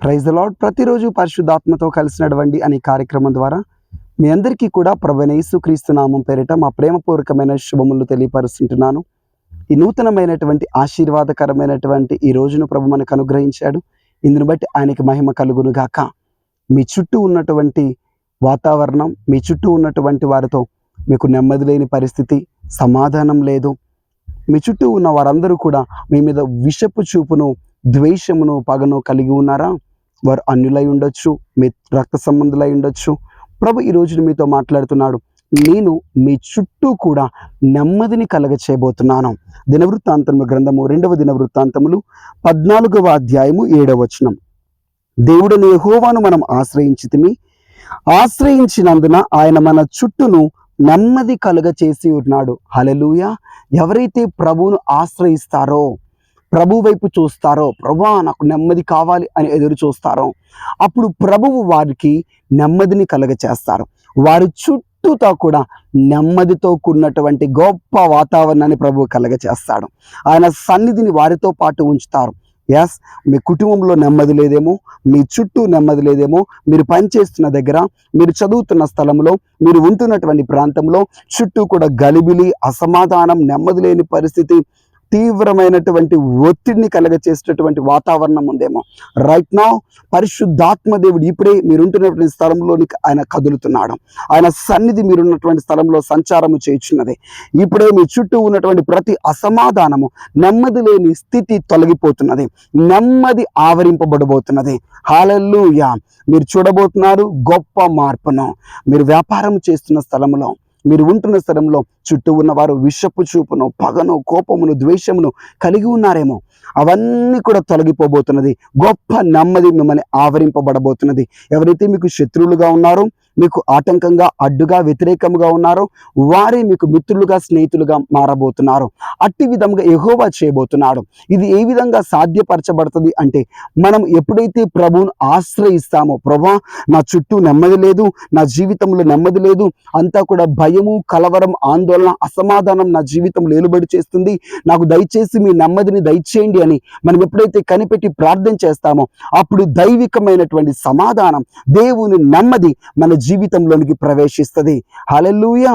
Praise lord ప్రతిరోజు పరిశుద్ధాత్మతో కలిసి నడవండి అనే కార్యక్రమం ద్వారా మీ అందరికీ కూడా ప్రభనేసు క్రీస్తు నామం పేరిట మా ప్రేమపూర్వకమైన శుభములు తెలియపరుస్తుంటున్నాను. ఈ నూతనమైనటువంటి ఆశీర్వాదకరమైనటువంటి ఈ రోజును ప్రభు మనకు అనుగ్రహించాడు. ఇందును బట్టి ఆయనకి మహిమ కలుగును గాక మీ చుట్టూ ఉన్నటువంటి వాతావరణం మీ చుట్టూ ఉన్నటువంటి వారితో మీకు నెమ్మది లేని పరిస్థితి సమాధానం లేదు. మీ చుట్టూ ఉన్న వారందరూ కూడా మీ మీద విషపు చూపును ద్వేషమును పగను కలిగి ఉన్నారా? వారు అన్యులై ఉండొచ్చు మీ రక్త సంబంధులై ఉండొచ్చు. ప్రభు ఈ రోజున మీతో మాట్లాడుతున్నాడు. నేను మీ చుట్టూ కూడా నెమ్మదిని కలగ చేయబోతున్నాను దినవృత్తాంతము గ్రంథము రెండవ దినవృత్తాంతములు పద్నాలుగవ అధ్యాయము ఏడవ వచనం. దేవుడని నేహోవాను మనం ఆశ్రయించితిమి. ఆశ్రయించినందున ఆయన మన చుట్టూను నెమ్మది కలుగ చేసి ఉన్నాడు. హలలుయ ఎవరైతే ప్రభువును ఆశ్రయిస్తారో ప్రభు వైపు చూస్తారో ప్రభా నాకు నెమ్మది కావాలి అని ఎదురు చూస్తారో అప్పుడు ప్రభువు వారికి నెమ్మదిని కలుగ చేస్తారు వారి చుట్టూతో కూడా నెమ్మదితో కూడినటువంటి గొప్ప వాతావరణాన్ని ప్రభువు కలుగ చేస్తాడు ఆయన సన్నిధిని వారితో పాటు ఉంచుతారు. ఎస్ మీ కుటుంబంలో నెమ్మది లేదేమో మీ చుట్టూ నెమ్మది లేదేమో మీరు పనిచేస్తున్న దగ్గర మీరు చదువుతున్న స్థలంలో మీరు ఉంటున్నటువంటి ప్రాంతంలో చుట్టూ కూడా గలిబిలి అసమాధానం నెమ్మది లేని పరిస్థితి తీవ్రమైనటువంటి ఒత్తిడిని కలగచేసేటటువంటి వాతావరణం ఉందేమో. రైట్ నా పరిశుద్ధాత్మ దేవుడు ఇప్పుడే మీరుంటున్నటువంటి స్థలంలోనికి ఆయన కదులుతున్నాడు. ఆయన సన్నిధి మీరున్నటువంటి స్థలంలో సంచారము చేయుచున్నది. ఇప్పుడే మీ చుట్టూ ఉన్నటువంటి ప్రతి అసమాధానము నెమ్మది లేని స్థితి తొలగిపోతున్నది. నెమ్మది ఆవరింపబడబోతున్నది. హాలల్లుయా మీరు చూడబోతున్నారు గొప్ప మార్పును. మీరు వ్యాపారం చేస్తున్న స్థలంలో మీరు ఉంటున్న స్థలంలో చుట్టూ ఉన్నవారు విషపు చూపును పగను కోపమును ద్వేషమును కలిగి ఉన్నారేమో. అవన్నీ కూడా తొలగిపోబోతున్నది. గొప్ప నెమ్మది మిమ్మల్ని ఆవరింపబడబోతున్నది. ఎవరైతే మీకు శత్రువులుగా ఉన్నారో మీకు ఆటంకంగా అడ్డుగా వ్యతిరేకముగా ఉన్నారో. వారే మీకు మిత్రులుగా స్నేహితులుగా మారబోతున్నారు. అట్టి విధంగా ఎహోవా చేయబోతున్నాడు. ఇది ఏ విధంగా సాధ్యపరచబడుతుంది అంటే మనం ఎప్పుడైతే ప్రభువును ఆశ్రయిస్తామో ప్రభా నా చుట్టూ నెమ్మది లేదు నా జీవితంలో నెమ్మది లేదు అంతా కూడా భయము కలవరం ఆందోళన అసమాధానం నా జీవితం లేలుబడి చేస్తుంది నాకు దయచేసి మీ నెమ్మదిని దయచేయండి అని మనం ఎప్పుడైతే కనిపెట్టి ప్రార్థన చేస్తామో అప్పుడు దైవికమైనటువంటి సమాధానం దేవుని నెమ్మది మన జీవితంలోనికి ప్రవేశిస్తుంది. హలెల్లుయ.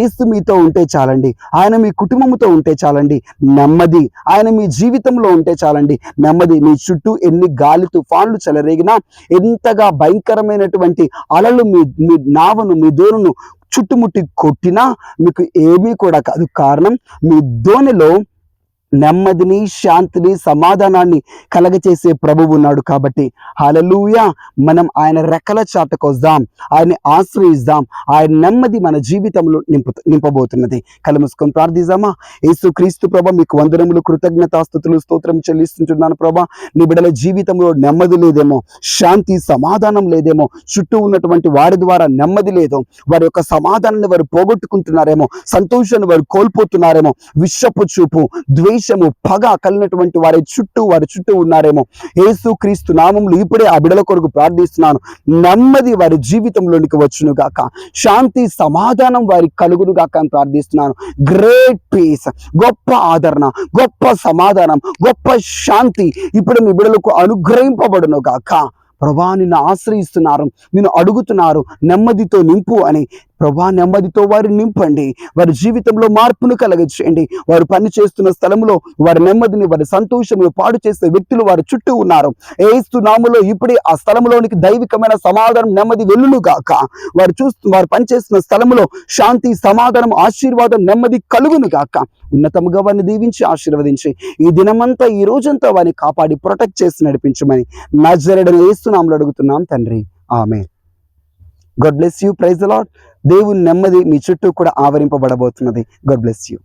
ఏసు మీతో ఉంటే చాలండి. ఆయన మీ కుటుంబంతో ఉంటే చాలండి. నెమ్మది. ఆయన మీ జీవితంలో ఉంటే చాలండి. నెమ్మది. మీ చుట్టూ ఎన్ని గాలి తుఫాన్లు చెలరేగినా ఎంతగా భయంకరమైనటువంటి అలలు మీ మీ నావను మీ దోరును చుట్టుముట్టి కొట్టినా మీకు ఏమీ కూడా కాదు. కారణం మీ దోణిలో నెమ్మదిని శాంతిని సమాధానాన్ని కలగచేసే ప్రభువు ఉన్నాడు కాబట్టి. హలలుయ మనం ఆయన రెక్కల చాటకు వద్దాం ఆయన్ని ఆశ్రయిద్దాం ఆయన నెమ్మది మన జీవితంలో నింపు నింపబోతున్నది. కళ్ళు ప్రార్థిద్దామా? యేసు క్రీస్తు ప్రభ మీకు వందనములు కృతజ్ఞతాస్థుతులు స్తోత్రం చెల్లిస్తుంటున్నాను ప్రభా. నీ బిడల జీవితంలో నెమ్మది లేదేమో శాంతి సమాధానం లేదేమో చుట్టూ ఉన్నటువంటి వారి ద్వారా నెమ్మది లేదో. వారి యొక్క సమాధానాన్ని వారు పోగొట్టుకుంటున్నారేమో సంతోషాన్ని వారు కోల్పోతున్నారేమో విషపు చూపు ద్వేష ద్వేషము పగ కలిగినటువంటి వారి చుట్టూ వారి చుట్టూ ఉన్నారేమో. యేసు క్రీస్తు నామములు ఇప్పుడే ఆ బిడల కొరకు ప్రార్థిస్తున్నాను. నెమ్మది వారి జీవితంలోనికి వచ్చును గాక. శాంతి సమాధానం వారి కలుగును గాక అని ప్రార్థిస్తున్నాను. Great peace. గొప్ప ఆదరణ గొప్ప సమాధానం గొప్ప శాంతి ఇప్పుడు మీ బిడలకు అనుగ్రహింపబడును గాక. ప్రభా నిన్ను ఆశ్రయిస్తున్నారు నిన్ను అడుగుతున్నారు నెమ్మదితో నింపు అని ప్రభా నెమ్మదితో వారు నింపండి. వారి జీవితంలో మార్పును కలగచేయండి వారు పని చేస్తున్న స్థలంలో వారి నెమ్మదిని వారి సంతోషమును పాడు చేసే వ్యక్తులు వారి చుట్టూ ఉన్నారు. ఏస్తు నాములో ఇప్పుడే ఆ స్థలంలోనికి దైవికమైన సమాధానం నెమ్మది వెల్లును గాక. వారు చూస్తూ వారు పనిచేస్తున్న స్థలంలో శాంతి సమాధానం ఆశీర్వాదం నెమ్మది కలుగును గాక. ఉన్నతముగా వారిని దీవించి ఆశీర్వదించి ఈ దినమంతా ఈ రోజంతా వారిని కాపాడి ప్రొటెక్ట్ చేసి నడిపించమని నజరడని ఏస్తున్నాములు అడుగుతున్నాం తండ్రి. ఆమె God bless you praise Lord దేవుని నెమ్మది మీ చుట్టూ కూడా ఆవరింపబడబోతున్నది. God bless you